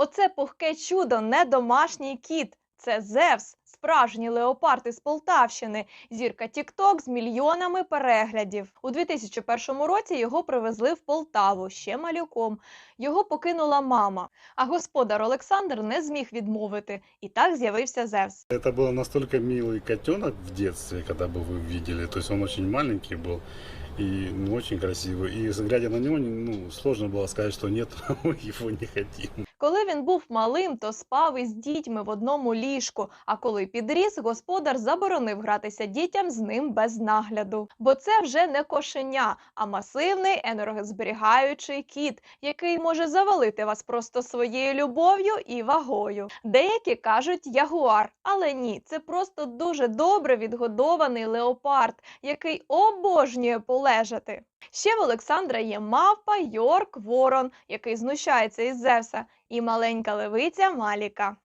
Оце пухке чудо, не домашній кіт. Це Зевс, справжній леопард із Полтавщини, зірка Тікток з мільйонами переглядів. У 2001 році його привезли в Полтаву ще малюком. Його покинула мама. А господар Олександр не зміг відмовити. І так з'явився Зевс. Это был настолько милый котенок в детстве, когда бы вы видели. То есть он очень маленький был и ну, очень красивый. И глядя на него, ну, сложно было сказать, что нет, мы его не хотим. Коли він був малим, то спав із дітьми в одному ліжку. А коли підріс, господар заборонив гратися дітям з ним без нагляду. Бо це вже не кошеня, а масивний енергозберігаючий кіт, який може завалити вас просто своєю любов'ю і вагою. Деякі кажуть ягуар, але ні, це просто дуже добре відгодований леопард, який обожнює полежати. Ще в Олександра є мавпа Йорк Ворон, який знущається із Зевса, і маленька левиця Маліка.